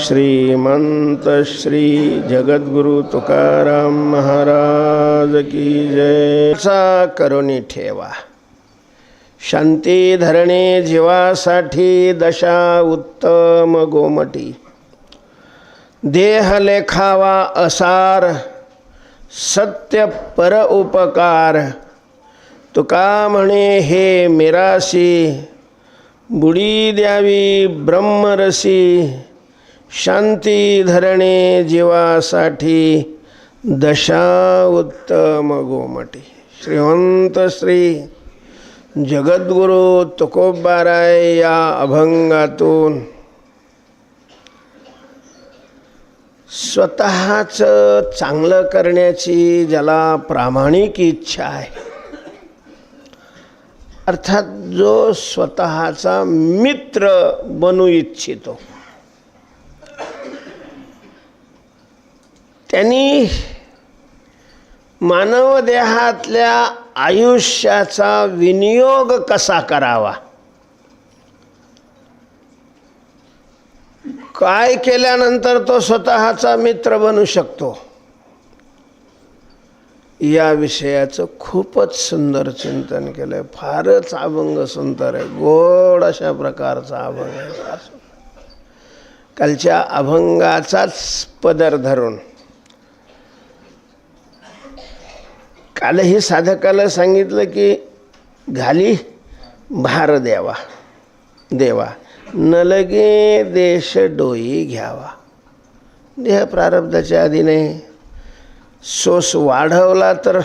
श्रीमंत श्री जगद्गुरु तुकाराम महाराज की जय। चा करुणी ठेवा। शांती धरणे जीवासाठी दशा उत्तम गोमटी। देह लेखावा असार सत्य पर उपकार। तुका म्हणे हे मिरासी बुडी द्यावी ब्रह्मरसी शांती धरणे जीवासाठी दशा उत्तम गोमटी श्रीमंत श्री जगद्गुरु तुकोबाराय या अभंगातून स्वतःचं चांगलं करण्याची ज्याला प्रामाणिक इच्छा आहे अर्थात जो स्वतःचा मित्र बनू इच्छितो. त्यांनी मानव देहातल्या आयुष्याचा विनियोग कसा करावा? काय केल्यानंतर तो स्वतःचा मित्र बनू शकतो? या विषयाचं खूपच सुंदर चिंतन केलं आहे फारच अभंग सुंदर आहे. गोड अशा प्रकारचा अभंग आहे. कालच्या अभंगाचाच पदर धरून कालही साधकाला सांगितलं की घाली भार द्यावा. देवा. न लगे देश डोई घ्यावा. देह प्रारब्धाच्या आधीने सोस वाढवला तर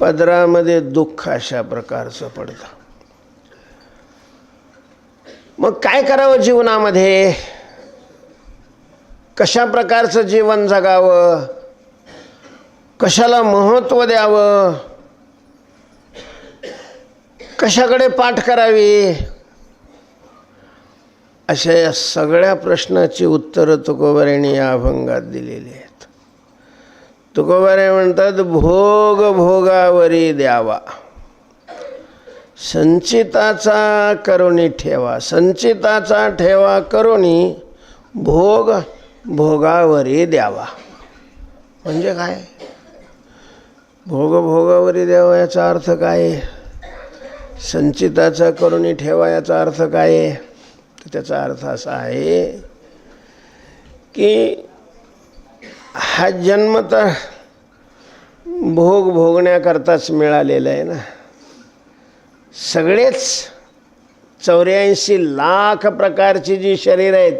पदरामध्ये दुःख अशा प्रकारचं पडतं. मग काय करावं जीवनामध्ये? कशा प्रकारचं जीवन जगावं? कशाला महत्त्व द्यावं? कशाकडे पाठ करावी? अशा या सगळ्या प्रश्नाची उत्तरं तुकोबाऱ्यांनी या अभंगात दिलेली आहेत. तुकोबारे म्हणतात भोग भोगावरी द्यावा. संचिताचा करुणी ठेवा. संचिताचा ठेवा करुणी भोग भोगावरी द्यावा. म्हणजे काय? भोगभोगावरी द्यावा याचा अर्थ काय? संचिताचा करुणी ठेवा याचा अर्थ काय? तर त्याचा अर्थ असा आहे की हा जन्म तर भोग भोगण्याकरताच मिळालेला आहे ना. सगळेच चौऱ्याऐंशी लाख प्रकारची जी शरीर आहेत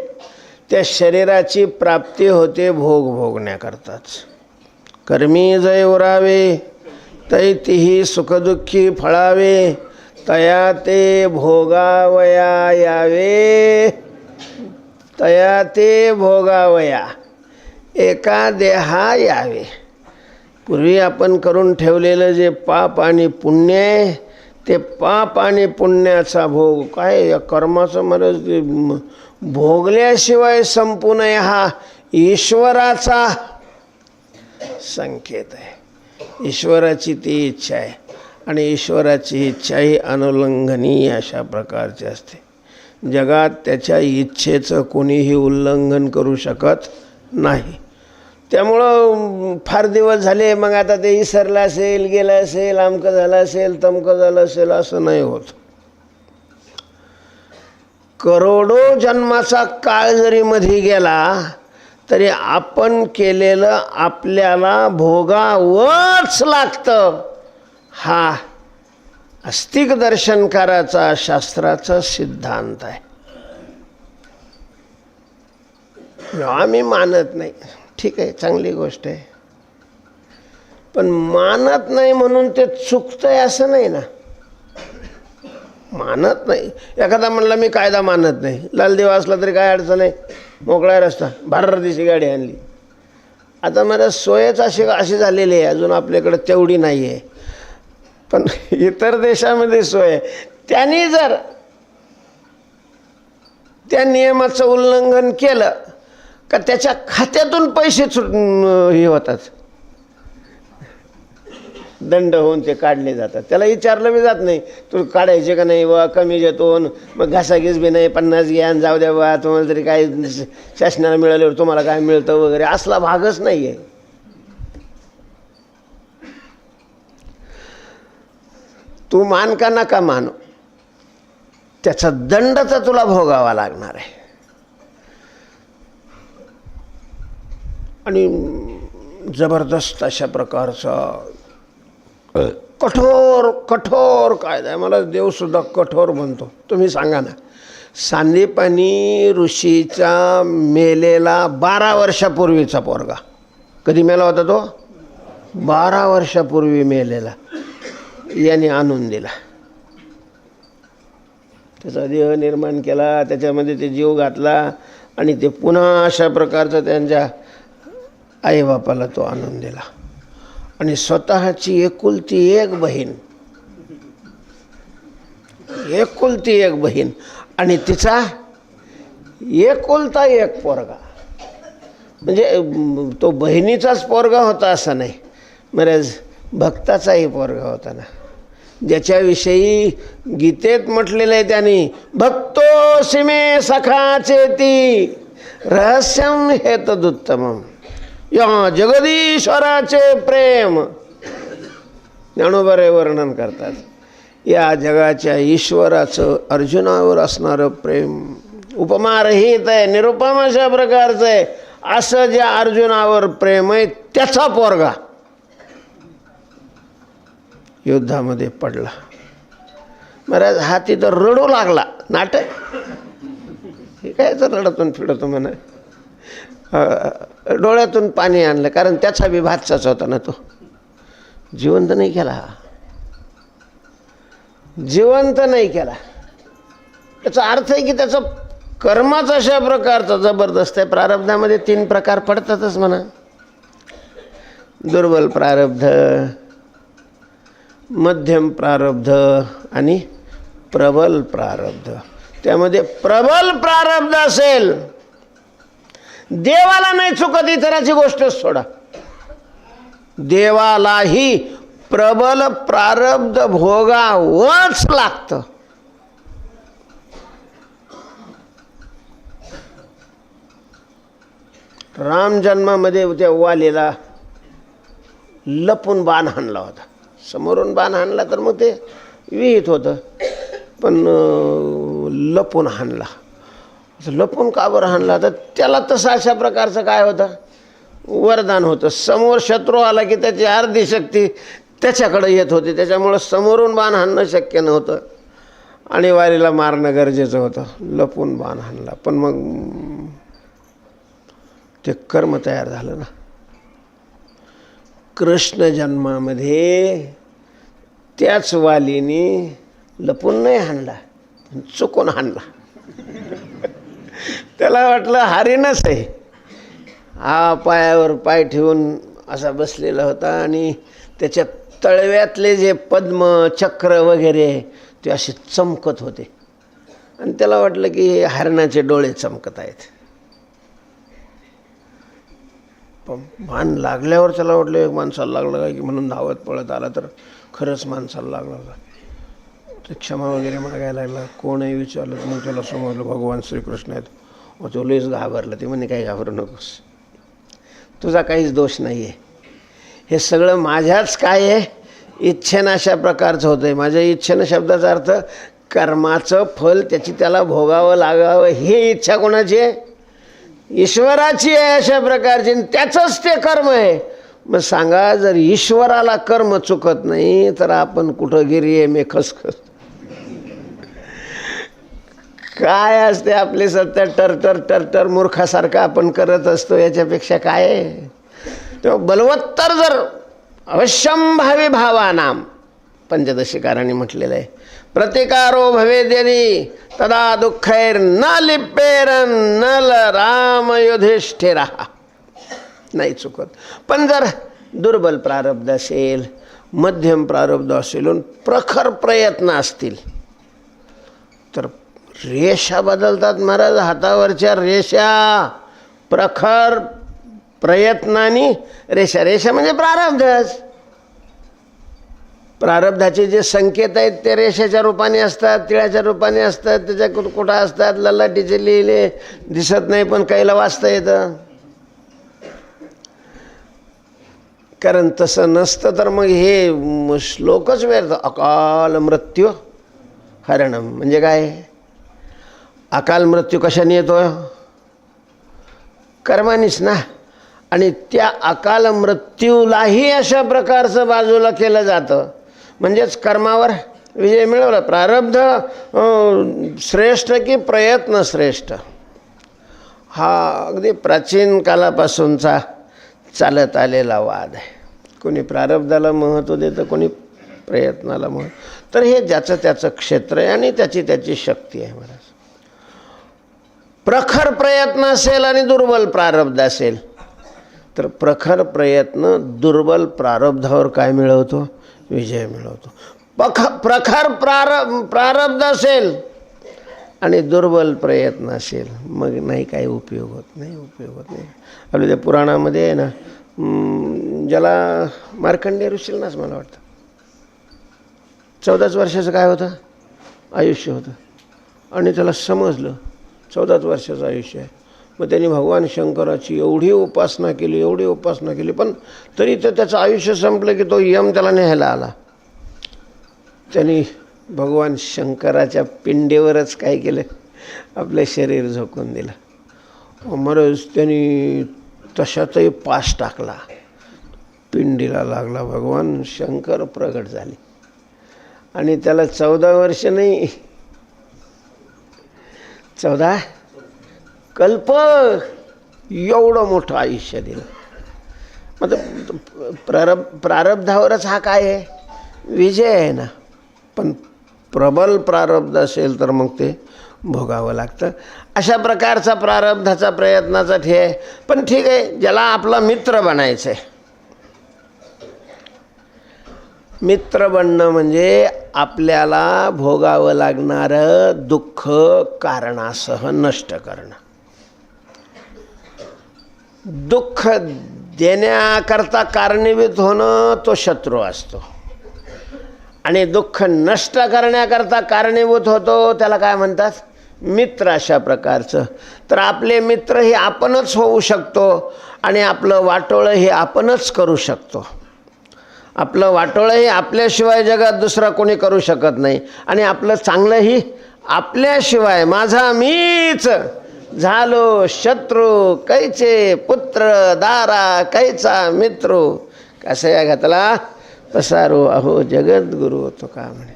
त्या शरीराची प्राप्ती होते भोग भोगण्याकरताच. कर्मी जय उरावे तै तिही सुखदुःखी फळावे तया ते भोगावया यावे. तया ते भोगावया एका देहा यावे. पूर्वी आपण करून ठेवलेलं जे पाप आणि पुण्य आहे ते पाप आणि पुण्याचा भोग. काय या कर्माचं मला भोगल्याशिवाय संपू नये हा ईश्वराचा संकेत आहे. ईश्वराची ती इच्छा आहे आणि ईश्वराची इच्छा ही अनुल्लंघनीय अशा प्रकारची असते. जगात त्याच्या इच्छेचं कोणीही उल्लंघन करू शकत नाही. त्यामुळं फार दिवस झाले मग आता ते विसरलं असेल गेलं असेल आमकं झालं असेल तमकं झालं असेल असं नाही होत. करोडो जन्माचा काळ जरी मध्ये गेला तरी आपण केलेलं आपल्याला भोगावंच लागतं. हा अस्तिक दर्शनकाराचा शास्त्राचा सिद्धांत आहे. आम्ही मानत नाही. ठीक आहे चांगली गोष्ट आहे. पण मानत नाही म्हणून ते चुकतंय असं नाही ना. मानत नाही. एखादा म्हणला मी कायदा मानत नाही. लालदेव असला तरी काय अडचण आहे? मोकळा रस्ता. भारतीची गाडी आणली. आता मला सोयच अशी अशी झालेली आहे. अजून आपल्याकडं तेवढी नाही आहे. पण इतर देशामध्ये सोय आहे. त्यांनी जर त्या नियमाचं उल्लंघन केलं का त्याच्या खात्यातून पैसे सुट हे होतात. दंड होऊन ते काढले जातात. त्याला विचारलं बी जात नाही तू काढायचे का नाही? बा कमी देतो मग घासाघीस बी नाही पन्नास घ्यान जाऊ द्या बा तुम्हाला तरी काय शासनाला मिळाल्यावर तुम्हाला काय मिळतं वगैरे? असला भागच नाही आहे तू मान का नका मान? त्याचा दंड तर तुला भोगावा लागणार आहे. आणि जबरदस्त अशा प्रकारचा कठोर कठोर कायदा आहे. मला देवसुद्धा कठोर म्हणतो. तुम्ही सांगा ना. सांदीपानी ऋषीचा मेलेला बारा वर्षापूर्वीचा पोरगा. कधी मेला होता तो? बारा वर्षापूर्वी मेलेला. याने आणून दिला. त्याचा देह निर्माण केला. त्याच्यामध्ये ते जीव घातला आणि ते पुन्हा अशा प्रकारचा त्यांच्या आईबापाला तो आणून दिला. आणि स्वतःची एकुलती एक बहीण. एकुलती एक बहीण. आणि तिचा एकुलता एक पोरगा. म्हणजे तो बहिणीचाच पोरगा होता असं नाही. बऱ्याच भक्ताचाही पोरगा होता ना. ज्याच्याविषयी गीतेत म्हटलेलं आहे त्यांनी भक्तो सिमे सखाचे ती रहस्यम हे तदुत्तमम या जगदीश्वराचे प्रेम. ज्ञानोबरे वर्णन करतात. या जगाच्या ईश्वराचं अर्जुनावर असणारं प्रेम उपमारहित आहे निरुपम अशा प्रकारचं आहे. असं ज्या अर्जुनावर प्रेम आहे त्याचा पोरगा युद्धामध्ये पडला. महाराज हा तिथं रडू लागला. नाटक. हे काय तर रडतून फिडतो म्हणा? डोळ्यातून पाणी आणलं कारण त्याचा बी भातचाच होता ना तो. जिवंत नाही केला जिवंत नाही केला. त्याचा अर्थ आहे की त्याचं कर्माच अशा प्रकारचं जबरदस्त आहे. प्रारब्धामध्ये तीन प्रकार पडतातच म्हणा. दुर्बल प्रारब्ध मध्यम प्रारब्ध आणि प्रबल प्रारब्ध. त्यामध्ये प्रबल प्रारब्ध असेल. देवाला नाही चुकत इतराची गोष्टच सोडा. देवालाही प्रबल प्रारब्ध भोगावंच लागतं. राम जन्मामध्ये त्या वालीला लपून बाण हाणला होता. समोरून बाण हाणला तर मग ते विहित होतं. पण लपून हाणला. लपून का बरं हाणला तर त्याला तसं अशा प्रकारचं काय होतं? वरदान होतं. समोर शत्रू आला की त्याची अर्धी शक्ती त्याच्याकडे येत होती. त्याच्यामुळं समोरून बाण हाणणं शक्य नव्हतं. आणि वारीला मारणं गरजेचं होतं. लपून बाण हाणला. पण मग ते कर्म तयार झालं ना. कृष्ण जन्मामध्ये त्याच वालीने लपून नाही हाणला. पण चुकून हाणला. त्याला वाटलं हरिणच आहे. हा पायावर पाय ठेवून असा बसलेला होता आणि त्याच्या तळव्यातले जे पद्म चक्र वगैरे ते असे चमकत होते. आणि त्याला वाटलं की हे हरणाचे डोळे चमकत आहेत. पण मान लागल्यावर त्याला वाटलं एक माणसाला लागलं काय की म्हणून धावत पळत आला तर खरंच माणसाला लागला होता. क्षमा वगैरे मागायला लागला. कोणही विचारलं मग त्याला समजलं भगवान श्रीकृष्ण आहेत. मग तो लईच घाबरला. ते म्हणे काही घाबरू नकोस. तुझा काहीच दोष नाही आहे हे सगळं माझ्याच काय आहे? इच्छेनं अशा प्रकारचं होतं आहे माझ्या इच्छेनं शब्दाचा अर्थ कर्माचं फल त्याची त्याला भोगावं लागावं ही इच्छा कोणाची आहे? ईश्वराची आहे अशा प्रकारची. आणि त्याचंच ते कर्म आहे. मग सांगा जर ईश्वराला कर्म चुकत नाही तर आपण कुठं गिरी आहे मे खसखस. काय असते आपली सत्य टरटर टरटर मूर्खासारखं आपण करत असतो याच्यापेक्षा काय? आहे तेव्हा बलवत्तर जर अवश्यंभावी भावानाम पंचदशिकारांनी म्हटलेलं आहे. प्रतिकारो भवेद्यनी तदा दुःखैर न लिप्पेरन नल राम युधिष्ठिरा नाही चुकत. पण जर दुर्बल प्रारब्ध असेल मध्यम प्रारब्ध असेल प्रखर प्रयत्न असतील तर रेषा बदलतात महाराज हातावरच्या रेषा. प्रखर प्रयत्नाने रेषा. रेषा म्हणजे प्रारब्धच. प्रारब्धाचे जे संकेत आहेत ते रेषेच्या रूपाने असतात तिळाच्या रूपाने असतात त्याच्या कुठं कुठं असतात ललाटीचे लिहिले दिसत नाही पण काहीला वाचता येतं. कारण तसं नसतं तर मग हे श्लोकच व्यर्थ. अकाल मृत्यू हरणम म्हणजे काय? अकाल मृत्यू कशाने येतो कर्मानीच ना. आणि त्या अकाल मृत्यूलाही अशा प्रकारचं बाजूला केलं जातं. म्हणजेच कर्मावर विजय मिळवला. प्रारब्ध श्रेष्ठ की प्रयत्न श्रेष्ठ? हा अगदी प्राचीन कालापासूनचा चालत आलेला वाद आहे. कोणी प्रारब्धाला महत्त्व देतं कोणी प्रयत्नाला महत्त्व. तर हे ज्याचं त्याचं क्षेत्र आहे आणि त्याची त्याची शक्ती आहे महाराज. प्रखर प्रयत्न असेल आणि दुर्बल प्रारब्ध असेल. तर प्रखर प्रयत्न दुर्बल प्रारब्धावर काय मिळवतो? विजय मिळवतो. पख प्रखर प्रार प्रारब्ध असेल आणि दुर्बल प्रयत्न असेल मग नाही काही उपयोग होत नाही उपयोग होत नाही. आपल्या त्या पुराणामध्ये आहे ना ज्याला मार्कंडेय ऋषील नाच मला वाटतं. चौदाच वर्षाचं काय होतं? आयुष्य होतं. आणि त्याला समजलं चौदाच वर्षाचं आयुष्य आहे. मग त्यांनी भगवान शंकराची एवढी उपासना केली एवढी उपासना केली पण तरी तर त्याचं आयुष्य संपलं की तो यम त्याला न्यायला आला. त्यांनी भगवान शंकराच्या पिंडीवरच काय केलं? आपलं शरीर झोकून दिलं. मरच त्यांनी तशातही पास टाकला. पिंडीला लागला भगवान शंकर प्रगट झाले. आणि त्याला चौदा वर्ष नाही चौदा. कल्प एवढं मोठं आयुष्य दिलं. मग प्रारब प्रारब्धावरच हा काय आहे? विजय आहे ना. पण प्रबल प्रारब्ध असेल तर मग ते भोगावं लागतं. अशा प्रकारचा प्रारब्धाचा प्रयत्नाचा ठे आहे पण ठीक आहे ज्याला आपला मित्र बनायचं आहे मित्र बनणं म्हणजे आपल्याला भोगावं लागणारं दुःख कारणासह नष्ट करणं. दुःख देण्याकरता कारणीभूत होणं तो शत्रू असतो. आणि दुःख नष्ट करण्याकरता कारणीभूत होतो त्याला काय म्हणतात? मित्र अशा प्रकारचं. तर आपले मित्र हे आपणच होऊ शकतो आणि आपलं वाटोळं हे आपणच करू शकतो. आपलं वाटोळंही आपल्याशिवाय जगात दुसरा कोणी करू शकत नाही. आणि आपलं चांगलंही आपल्याशिवाय माझा मीच. झालो शत्रू कैचे पुत्र दारा कैचा मित्र. कसं या घातला? पसारो अहो जगद्गुरू तो का म्हणे?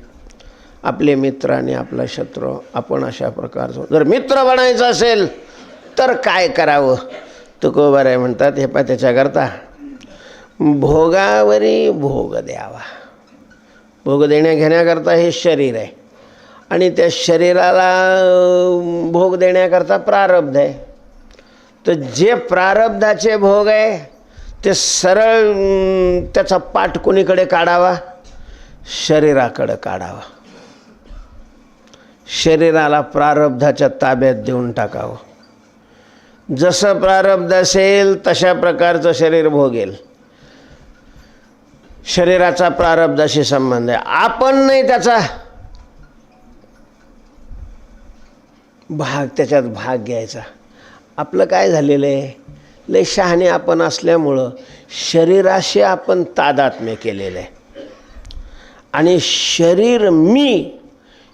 आपले मित्र आणि आपला शत्रू आपण अशा प्रकारचं जर मित्र बनायचं असेल तर काय करावं? तुकोबर आहे म्हणतात हे पा त्याच्याकरता. भोगावरी भोग द्यावा. भोग देण्या घेण्याकरता हे शरीर आहे. आणि त्या शरीराला भोग देण्याकरता प्रारब्ध आहे. तर जे प्रारब्धाचे भोग आहे ते सरळ त्याचा पाठ कोणीकडे काढावा? शरीराकडं काढावा. शरीराला प्रारब्धाच्या ताब्यात देऊन टाकावं. जसं प्रारब्ध असेल तशा प्रकारचं शरीर भोगेल. शरीराचा प्रारब्धाशी संबंध आहे. आपण नाही त्याचा भाग त्याच्यात भाग घ्यायचा. आपलं काय झालेलं आहे? लय शहाणे आपण असल्यामुळं शरीराशी आपण तादात्म्य केलेलं आहे. आणि शरीर मी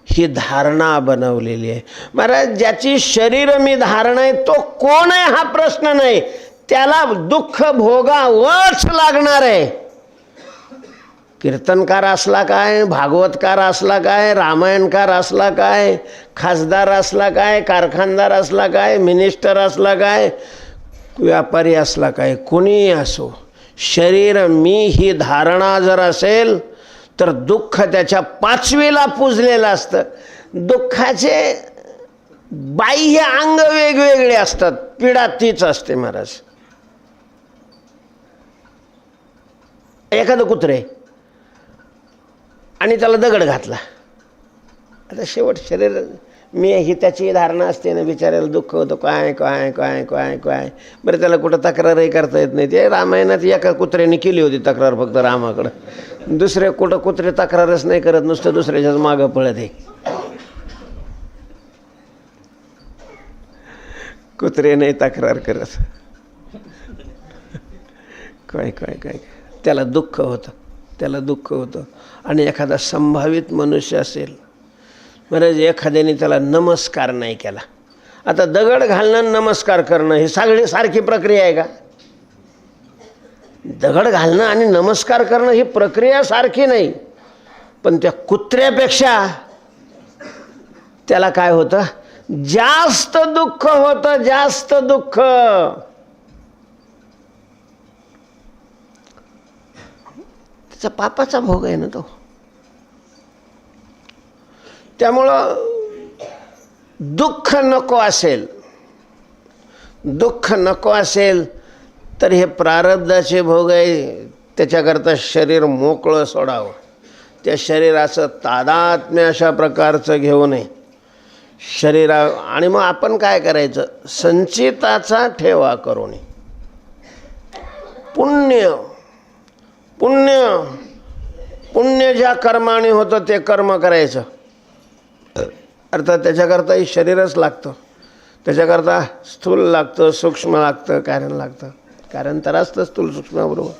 ही धारणा बनवलेली आहे. महाराज ज्याची शरीर मी धारणा आहे तो कोण आहे हा प्रश्न नाही. त्याला दुःख भोगावंच लागणार आहे. कीर्तनकार असला काय भागवतकार असला काय रामायणकार असला काय खासदार असला काय कारखानदार असला काय मिनिस्टर असला काय व्यापारी असला काय कोणीही असो शरीर मी ही धारणा जर असेल तर दुःख त्याच्या पाचवीला पुजलेलं असतं. दुःखाचे बाह्य अंग वेगवेगळे असतात. पीडा तीच असते महाराज. एखादं कुत्रे आणि त्याला दगड घातला. आता शेवट शरीर मी ही त्याची धारणा असते ना बिचाऱ्याला दुःख होतं काय काय काय काय काय. बरं त्याला कुठं तक्रारही करता येत नाही. ते रामायणात एका कुत्र्याने केली होती तक्रार फक्त रामाकडं. दुसरे कुठं कुत्रे तक्रारच नाही करत नुसतं दुसऱ्याच्याच मागं पळत आहे. कुत्रे नाही तक्रार करत. काय काय काय. त्याला दुःख होतं. त्याला दुःख होतं. आणि एखादा संभावित मनुष्य असेल महाराज एखाद्याने त्याला नमस्कार नाही केला. आता दगड घालणं नमस्कार करणं ही सगळी सारखी प्रक्रिया आहे का? दगड घालणं आणि नमस्कार करणं ही प्रक्रिया सारखी नाही. पण त्या कुत्र्यापेक्षा त्याला काय होतं? जास्त दुःख होतं जास्त दुःख. त्याचा पापाचा भोग आहे ना तो. त्यामुळं दुःख नको असेल दुःख नको असेल तर हे प्रारब्धाचे भोग आहे. त्याच्याकरता शरीर मोकळं सोडावं. त्या शरीराचं तादात्म्य अशा प्रकारचं घेऊ नये. शरीरा आणि मग आपण काय करायचं? संचिताचा ठेवा करू नये. पुण्य पुण्य पुण्य ज्या कर्माने होतं ते कर्म करायचं. अर्थात त्याच्याकरताही शरीरच लागतं. त्याच्याकरता स्थूल लागतं सूक्ष्म लागतं कारण लागतं. कारण तर असतं स्थूल सूक्ष्माबरोबर.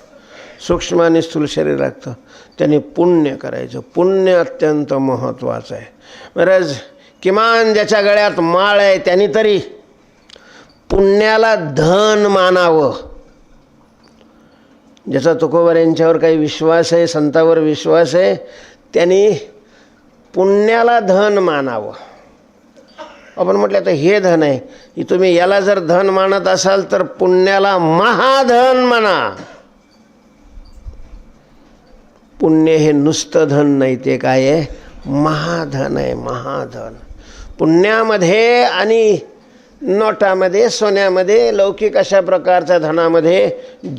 सूक्ष्म आणि स्थूल शरीर लागतं. त्याने पुण्य करायचं. पुण्य अत्यंत महत्त्वाचं आहे. बरंच किमान ज्याच्या गळ्यात माळ आहे त्यांनी तरी पुण्याला धन मानावं. ज्याचा तुकोबार यांच्यावर काही विश्वास आहे संतावर विश्वास आहे त्यांनी पुण्याला धन मानावं. आपण म्हटलं तर हे धन आहे की तुम्ही याला जर धन मानत असाल तर पुण्याला महाधन म्हणा. पुण्य हे नुसतं धन नाही ते काय आहे? महाधन आहे महाधन. पुण्यामध्ये आणि नोटामध्ये सोन्यामध्ये लौकिक अशा प्रकारच्या धनामध्ये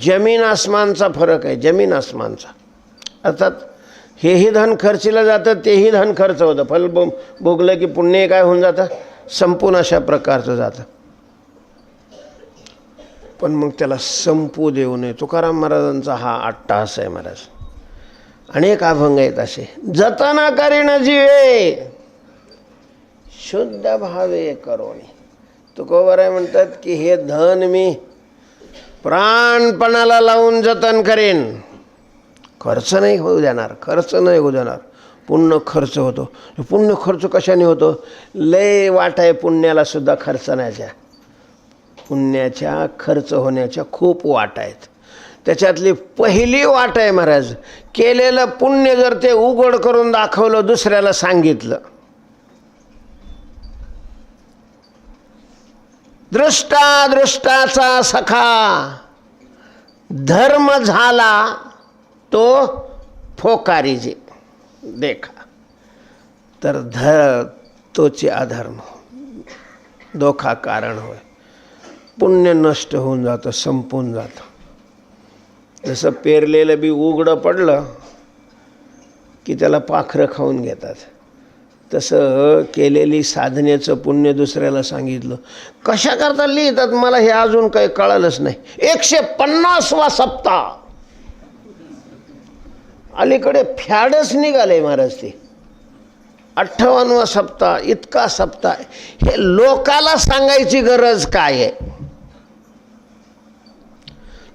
जमीन आसमानचा फरक आहे जमीन आसमानचा. अर्थात हेही धन खर्चीला जातं तेही धन खर्च होतं. फल बो भोगलं की पुण्य काय होऊन जातं? संपूर्ण अशा प्रकारचं जातं. पण मग त्याला संपू देऊ नये. तुकाराम महाराजांचा हा अट्टास आहे महाराज. अनेक अभंग आहेत असे. जतना करीन जीवे शुद्ध भावे करोणी तुकोबर आहे म्हणतात की हे धन मी प्राणपणाला लावून जतन करेन. खर्च नाही होऊ देणार खर्च नाही होऊ देणार. पुण्य खर्च होतो. पुण्य खर्च कशाने होतो? लय वाट आहे पुण्याला सुद्धा खर्चण्याच्या. पुण्याच्या खर्च होण्याच्या खूप वाट आहेत. त्याच्यातली पहिली वाट आहे महाराज केलेलं पुण्य जर ते उघड करून दाखवलं दुसऱ्याला सांगितलं दृष्टा दृष्टाचा सखा. धर्म झाला तो फोकारीजे. देखा. तर ध तोचे अधर्म. दोखा कारण होय. पुण्य नष्ट होऊन जातं संपून जातं. जसं पेरलेलं बी उघडं पडलं की त्याला पाखरं खाऊन घेतात. तसं केलेली साधनेचं पुण्य दुसऱ्याला सांगितलं. कशा करता लिहितात मला हे अजून काही कळालंच नाही. एकशे पन्नासवा सप्ताह. अलीकडे फॅडच निघाले महाराज ते. अठ्ठावन्नवा सप्ताह इतका सप्ताह. हे लोकाला सांगायची गरज काय आहे?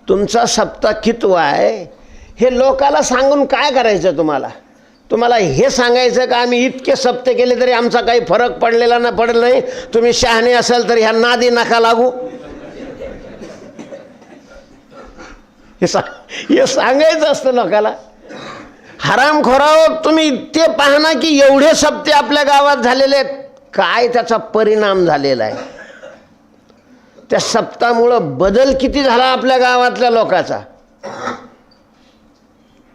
तुमचा सप्ताह कितवा आहे? हे लोकाला सांगून काय करायचं तुम्हाला? तुम्हाला हे सांगायचं का? आम्ही इतके सप्ते केले तरी आमचा काही फरक पडलेला ना पडला नाही. तुम्ही शहाणे असाल तर ह्या नादी नका लागू. हे सांग हे सांगायचं असतं लोकाला. हरामखोराव हो, तुम्ही ते पाहना की एवढे सप्ते आपल्या गावात झालेले आहेत. काय त्याचा परिणाम झालेला आहे? त्या सप्तामुळं बदल किती झाला आपल्या गावातल्या लोकाचा?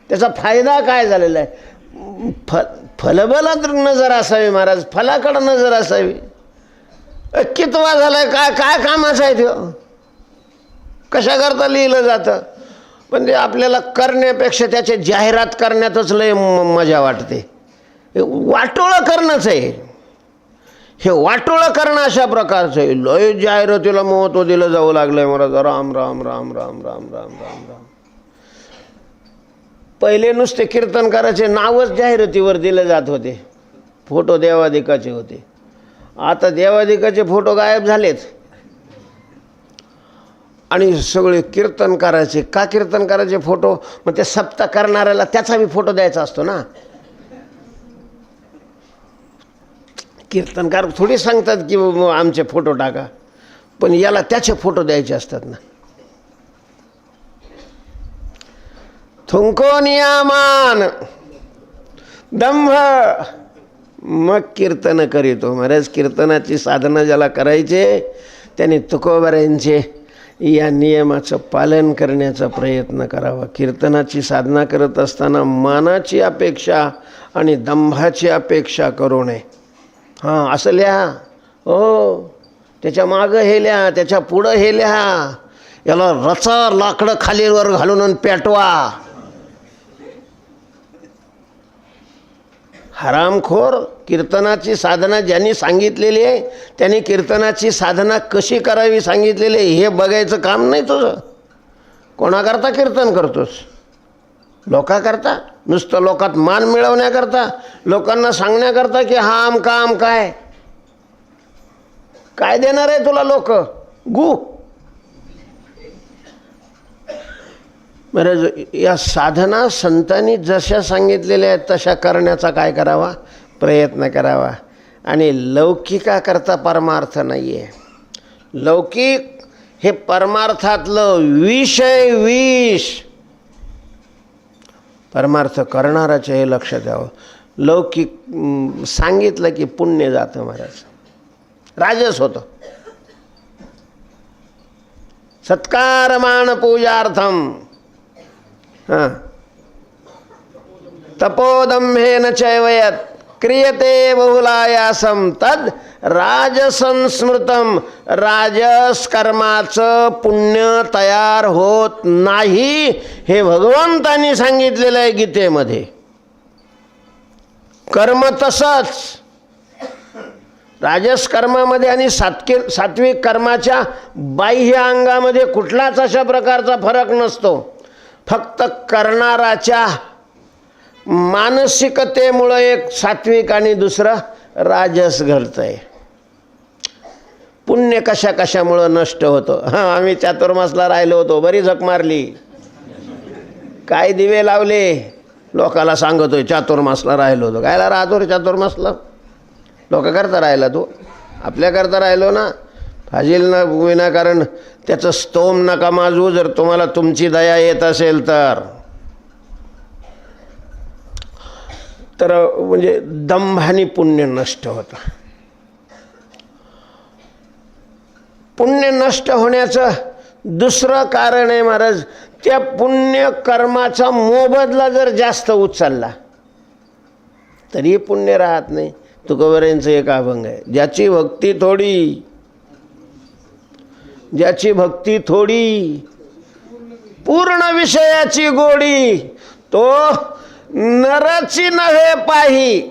त्याचा फायदा काय झालेला आहे? फ फलबलात नजर असावी महाराज फलाकडं नजर असावी. कितवा झालाय काय काय कामाचं आहे तो कशाकरता लिहिलं जातं? पण ते आपल्याला करण्यापेक्षा त्याचे जाहिरात करण्यातच लय म- मजा वाटते. हे वाटोळं करणंच आहे. हे वाटोळं करणं अशा प्रकारचं आहे. लय जाहिरातीला महत्त्व दिलं जाऊ लागलं आहे महाराज राम राम राम राम राम राम राम राम. पहिले नुसते कीर्तनकाराचे नावच जाहिरातीवर दिले जात होते. फोटो देवाधिकाचे होते. आता देवाधिकाचे फोटो गायब झालेत. आणि सगळे कीर्तनकाराचे का कीर्तनकाराचे फोटो? मग ते सप्ता करणाऱ्याला त्याचा बी फोटो द्यायचा असतो ना. कीर्तनकार थोडी सांगतात की आमचे फोटो टाका. पण याला त्याचे फोटो द्यायचे असतात ना. थुंको नियामान. दंभ. मग कीर्तन करीतो. महाराज कीर्तनाची साधना ज्याला करायचे त्याने तुकोबऱ्यांचे या नियमाचं पालन करण्याचा प्रयत्न करावा. कीर्तनाची साधना करत असताना मानाची अपेक्षा आणि दंभाची अपेक्षा करू नये. हां असं लिहा. हो. त्याच्या मागं हे लिहा त्याच्या पुढं हे लिहा. याला रचा लाकडं खालीवर घालून पेटवा. हरामखोर कीर्तनाची साधना ज्यांनी सांगितलेली आहे त्यांनी कीर्तनाची साधना कशी करावी सांगितलेली आहे हे बघायचं काम नाही तुझं. कोणाकरता कीर्तन करतोस? लोकाकरता? नुसतं लोकात मान मिळवण्याकरता? लोकांना सांगण्याकरता की हा आम का आम काय काय देणार आहे तुला लोक? गु. महाराज या साधना संतांनी जशा सांगितलेल्या आहेत तशा करण्याचा काय करावा? प्रयत्न करावा. आणि लौकिकाकरता परमार्थ नाही आहे लौकिक हे परमार्थातलं विषय विष. परमार्थ करणाराचे हे लक्ष द्यावं. लौकिक सांगितलं की पुण्य जातं महाराज. राजस होतं. सत्कारमान पूजार्थम हां. तपोदंभेन चैवयत क्रियते बहुलायासम तद राजसंस्मृतम राजसकर्माचं पुण्य तयार होत नाही हे भगवंतांनी सांगितलेलं आहे गीतेमध्ये. कर्म तसंच. राजस कर्मामध्ये आणि सात्विक सात्विक कर्माच्या बाह्य अंगामध्ये कुठलाच अशा प्रकारचा फरक नसतो. फक्त करणाराच्या मानसिकतेमुळं एक सात्विक आणि दुसरं राजस घडतं आहे पुण्य कशा कशामुळं नष्ट होतं? हां आम्ही चातुर्मासला राहिलो होतो बरी झक मारली. काय दिवे लावले? लोकाला सांगतोय चातुर्मासला राहिलो होतो. कायला राहतो रे चातुर्मासला? लोक करता राहिला तू. आपल्याकरता राहिलो ना. फाजील ना विनाकारण त्याचं स्तोम नका माजू जर तुम्हाला तुमची दया येत असेल तर. तर म्हणजे दंभानी पुण्य नष्ट होतं. पुण्य नष्ट होण्याचं दुसरं कारण आहे महाराज त्या पुण्य कर्माचा मोबदला जर जास्त उचलला तरी पुण्य राहत नाही. तुकोबऱ्यांचं एक अभंग आहे ज्याची भक्ती थोडी ज्याची भक्ती थोडी पूर्ण विषयाची गोडी तो नरची नव्हे पाही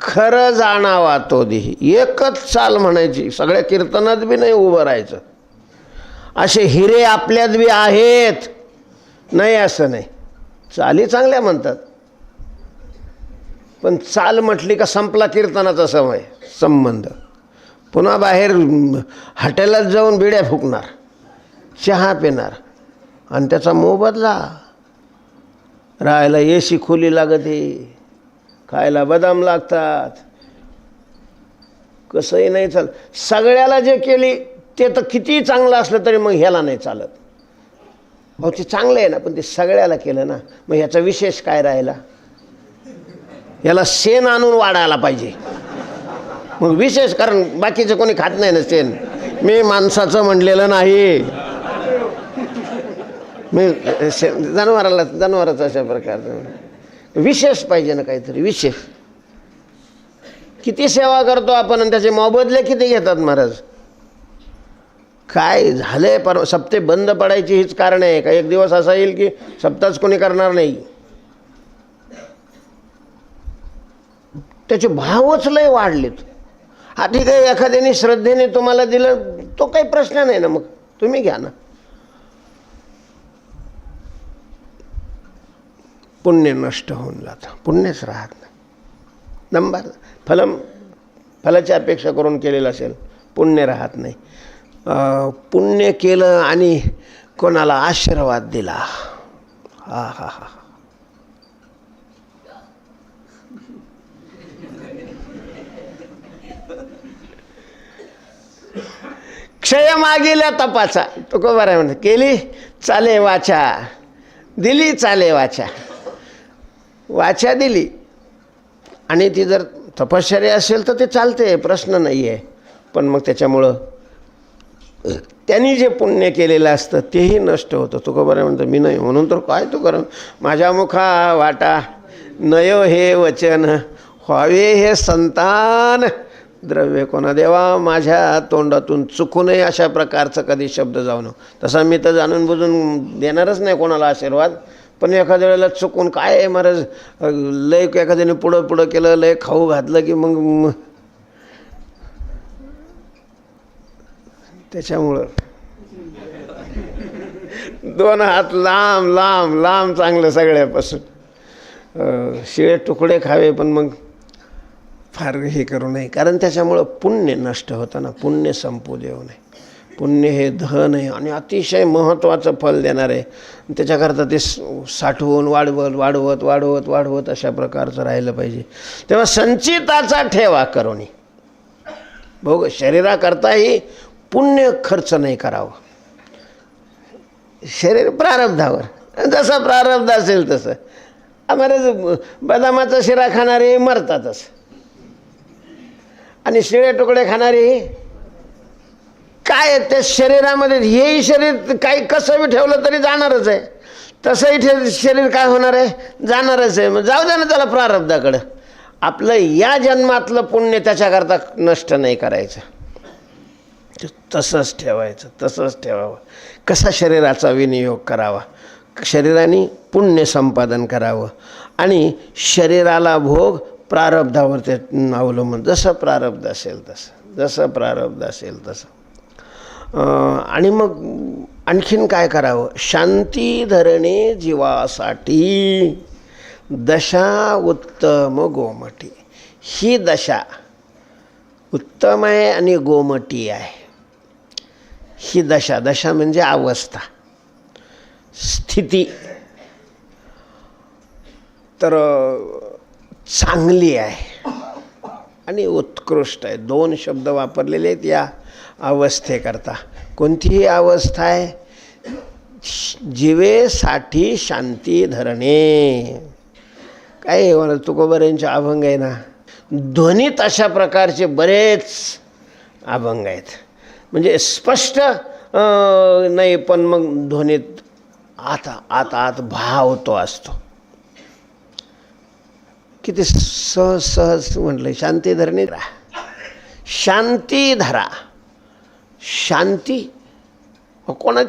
खरं जाणावा तो देही. एकच चाल म्हणायची सगळ्या कीर्तनात बी नाही उभं राहायचं. असे हिरे आपल्यात बी आहेत. नाही असं नाही. चाली चांगल्या म्हणतात. पण चाल म्हटली का संपला कीर्तनाचा समय संबंध. पुन्हा बाहेर हॉटेलात जाऊन बिड्या फुकणार चहा पिणार आणि त्याचा मोबदला राहायला ए सी खोली लागते खायला बदाम लागतात. कसंही नाही चालत सगळ्याला जे केली ते तर कितीही चांगलं असलं तरी मग ह्याला नाही चालत. अहो ते चांगलं आहे ना पण ते सगळ्याला केलं ना मग ह्याचा विशेष काय राहिला? याला शेण आणून वाढायला पाहिजे. मग विशेष कारण बाकीचं कोणी खात नाही ना मी माणसाचं म्हणलेलं नाही. मी शे जनावराला जनावराचं अशा प्रकारचं. विशेष पाहिजे ना काहीतरी विशेष. किती सेवा करतो आपण आणि त्याचे मोबदले किती घेतात महाराज? काय झालंय पर सप्ते बंद पडायची हीच कारण आहे. का एक दिवस असा येईल की सप्ताच कोणी करणार नाही? त्याचे भावच लय वाढलेत. हा ठीक आहे एखाद्याने श्रद्धेने तुम्हाला दिलं तो काही प्रश्न नाही ना मग. तुम्ही घ्या ना. पुण्य नष्ट होऊन जातं. पुण्यच राहत नाही. नंबर फलम फलाची अपेक्षा करून केलेलं असेल पुण्य राहत नाही. पुण्य केलं आणि कोणाला आशीर्वाद दिला. हा हा हा. क्षय मागेल्या तपाचा तुकोबा को म्हणतो केली? चाले वाचा. दिली चाले वाचा. वाचा दिली. आणि ती जर तपश्चर्या असेल तर ते चालते प्रश्न नाही आहे पण मग त्याच्यामुळं त्यांनी जे पुण्य केलेलं असतं तेही नष्ट होतं. तुकोबा का बरं म्हणतं मी नाही. म्हणून तर काय तू कर माझ्या मुखा वाटा. नयो हे वचन. व्हावे हे संतान. द्रव्य कोणा देवा माझ्या तोंडातून चुकूनही अशा प्रकारचं कधी शब्द जाऊ नको तसा मी तर जाणून बुजून देणारच नाही कोणाला आशीर्वाद. पण एखाद्या वेळेला चुकून काय आहे महाराज? लय एखाद्याने पुढं पुढं केलं लय खाऊ घातलं की मग त्याच्यामुळं. दोन हात लांब लांब लांब चांगलं सगळ्यापासून. शिळे तुकडे खावे पण मग फार हे करू नये. कारण त्याच्यामुळं पुण्य नष्ट होतं ना. पुण्य संपू देऊ नये. पुण्य हे धन आहे आणि अतिशय महत्त्वाचं फल देणार. आहे त्याच्याकरता ते साठवून वाढवत वाढवत वाढवत वाढवत अशा प्रकारचं राहिलं पाहिजे. तेव्हा संचिताचा ठेवा करोनी बघ शरीराकरताही पुण्य खर्च नाही करावं. शरीर प्रारब्धावर. जसं प्रारब्ध असेल तसं. आम्हाला बदामाचा शिरा खाणारे मरतातच. आणि शिळे तुकडे खाणारी? काय त्या शरीरामध्ये? हेही शरीर काही कसं बी ठेवलं तरी जाणारच आहे. तसंही ठे शरीर काय होणार आहे? जाणारच आहे. मग जाऊ दे ना त्याला प्रारब्धाकडं. आपलं या जन्मातलं पुण्य त्याच्याकरता नष्ट नाही करायचं. तसंच ठेवायचं तसंच ठेवावं. कसा शरीराचा विनियोग करावा? शरीराने पुण्य संपादन करावं. आणि शरीराला भोग प्रारब्धावर ते अवलंबून जसं प्रारब्ध असेल तसं जसं प्रारब्ध असेल तसं. आणि मग आणखीन काय करावं? शांती धरणे जीवासाठी दशा उत्तम गोमटी ही दशा उत्तम आहे आणि गोमटी आहे. ही दशा दशा म्हणजे अवस्था स्थिती. तर चांगली आहे. आणि उत्कृष्ट आहे. दोन शब्द वापरलेले आहेत या अवस्थेकरता. कोणतीही अवस्था आहे? श- जीवेसाठी शांती धरणे. काय आहे मला तुकोबऱ्यांचे अभंग आहे ना? ध्वनीत अशा प्रकारचे बरेच अभंग आहेत. म्हणजे स्पष्ट नाही पण मग ध्वनीत आता आत आत भाव तो असतो. किती सहज सहज म्हटलं शांती धरणे शांती धरा. शांती? कोणाची